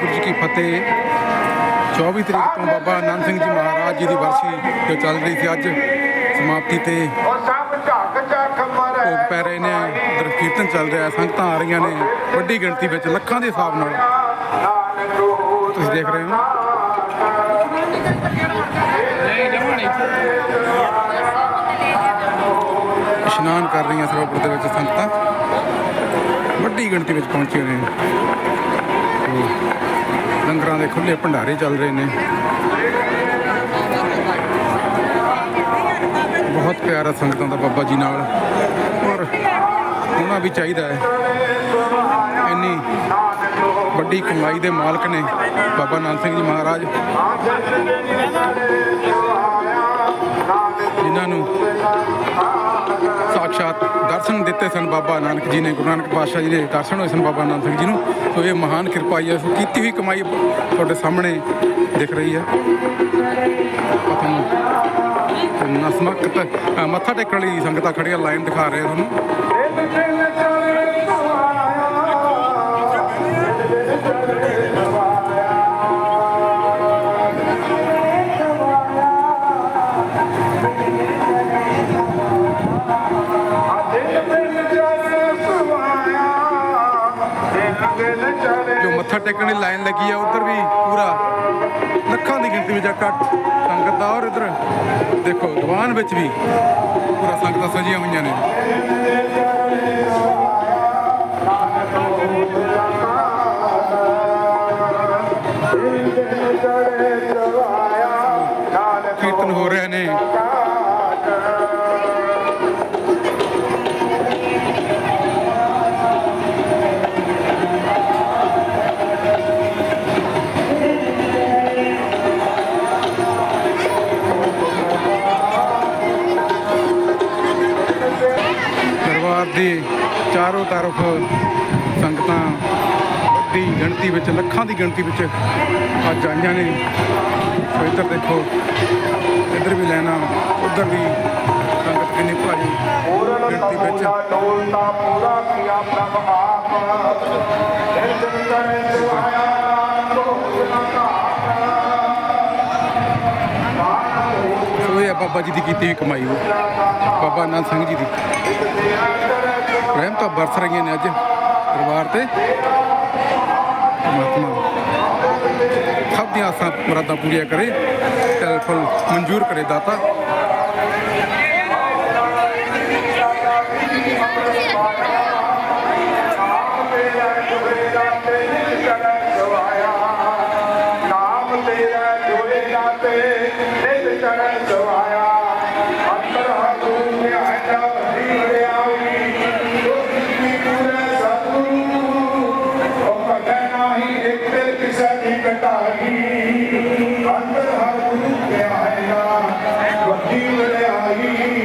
ਵਾਹਿਗੁਰੂ ਜੀ ਕੀ ਫਤਿਹ। 24 ਤਰੀਕ ਤੋਂ ਬਾਬਾ ਆਨੰਦ ਸਿੰਘ ਜੀ ਮਹਾਰਾਜ ਜੀ ਦੀ ਵਰਸੀ ਜੋ ਚੱਲ ਰਹੀ ਸੀ ਅੱਜ, ਸਮਾਪਤੀ ਤੇ ਉਹ ਭੋਗ ਪੈ ਰਹੇ ਨੇ ਕੀਰਤਨ ਚੱਲ ਰਿਹਾ, ਸੰਗਤਾਂ ਆ ਰਹੀਆਂ ਨੇ, ਵੱਡੀ ਗਿਣਤੀ ਵਿੱਚ, ਲੱਖਾਂ ਦੇ ਹਿਸਾਬ ਨਾਲ। ਤੁਸੀਂ ਦੇਖ ਰਹੇ ਹੋ। ਇਸ਼ਨਾਨ ਕਰ ਰਹੀਆਂ ਸਰੋਵਰ ਦੇ ਵਿੱਚ ਸੰਗਤਾਂ। ਵੱਡੀ ਗਿਣਤੀ ਵਿੱਚ ਪਹੁੰਚੇ ਨੇ। ਲੰਗਰਾਂ ਦੇ ਖੁੱਲੇ ਭੰਡਾਰੇ ਚੱਲ ਰਹੇ ਨੇ। ਬਹੁਤ ਪਿਆਰਾ ਸੰਗਤਾਂ ਦਾ ਬਾਬਾ ਜੀ ਨਾਲ। ਔਰ ਹੋਣਾ ਵੀ ਚਾਹੀਦਾ ਹੈ। ਇੰਨੀ ਵੱਡੀ ਕਮਾਈ ਦੇ ਮਾਲਕ ਨੇ ਬਾਬਾ ਨਾਨਕ ਸਿੰਘ ਜੀ ਮਹਾਰਾਜ। ਜਿਨ੍ਹਾਂ ਨੂੰ ਸਾਖਸ਼ਾਤ ਦਰਸ਼ਨ ਦਿੱਤੇ ਸਨ ਬਾਬਾ ਨਾਨਕ ਜੀ ਨੇ, ਗੁਰੂ ਨਾਨਕ ਪਾਤਸ਼ਾਹ ਜੀ ਦੇ ਦਰਸ਼ਨ ਹੋਏ ਸਨ ਬਾਬਾ ਨਾਨਕ ਸਿੰਘ ਜੀ ਨੂੰ। ਸੋ ਇਹ ਮਹਾਨ ਕਿਰਪਾ ਹੈ, ਸੋ ਕੀਤੀ ਹੋਈ ਕਮਾਈ ਤੁਹਾਡੇ ਸਾਹਮਣੇ ਦਿਖ ਰਹੀ ਹੈ। ਆਪਾਂ ਮੱਥਾ ਟੇਕਣ ਲਈ ਸੰਗਤਾਂ ਖੜੀਆਂ ਲਾਈਨ ਦਿਖਾ ਰਹੇ ਤੁਹਾਨੂੰ। ਮੱਥਾ ਟੇਕਣ ਦੀ ਲਾਈਨ ਲੱਗੀ ਆ, ਉਧਰ ਵੀ ਪੂਰਾ ਲੱਖਾਂ ਦੀ ਗਿਣਤੀ ਵਿੱਚ ਇਕੱਠ ਸੰਗਤ ਦਾ। ਔਰ ਇਧਰ ਦੇਖੋ, ਦੀਵਾਨ ਵਿੱਚ ਵੀ ਪੂਰਾ ਸੰਗਤਾਂ ਸਜੀਆਂ ਹੋਈਆਂ ਨੇ। ਕੀਰਤਨ ਹੋ ਰਹੇ ਨੇ। ਦਰਬਾਰ ਦੇ ਚਾਰੋਂ ਤਰਫ ਸੰਗਤਾਂ ਵੱਡੀ ਗਿਣਤੀ ਵਿੱਚ, ਲੱਖਾਂ ਦੀ ਗਿਣਤੀ ਵਿੱਚ ਅੱਜ ਆਈਆਂ ਨੇ। ਸੋ ਇੱਧਰ ਦੇਖੋ, ਇੱਧਰ ਵੀ ਲੈਣਾ, ਉੱਧਰ ਵੀ ਸੰਗਤ ਕਿੰਨੀ ਭਾਰੀ ਗਿਣਤੀ ਵਿੱਚ। ਡੋਲਤਾ ਪੂਰਾ ਕੀਆ ਪ੍ਰਭ ਆਪ। ਦਿਨ ਦਿਨ ਕਰੇ ਬਾਬਾ ਜੀ ਦੀ ਕੀਤੀ ਹੋਈ ਕਮਾਈ ਉਹ ਬਾਬਾ ਆਨੰਦ ਸਿੰਘ ਜੀ ਦੀ। ਰਹਿਮਤਾਂ ਬਰਸ ਰਹੀਆਂ ਨੇ ਅੱਜ ਦਰਬਾਰ ਤੇ। ਪਰਮਾਤਮਾ ਸਭ ਦੀਆਂ ਆਸਾਂ ਮੁਰਾਦਾਂ ਪੂਰੀਆਂ ਕਰੇ ਤੇ ਫਲ ਮਨਜ਼ੂਰ ਕਰੇ ਦਾਤਾ। ਨਾਮ ਤੇਰਾ ਹਰੂ ਧਿਆਨ ਦਾ ਵਡੀ ਵਡਿਆਈ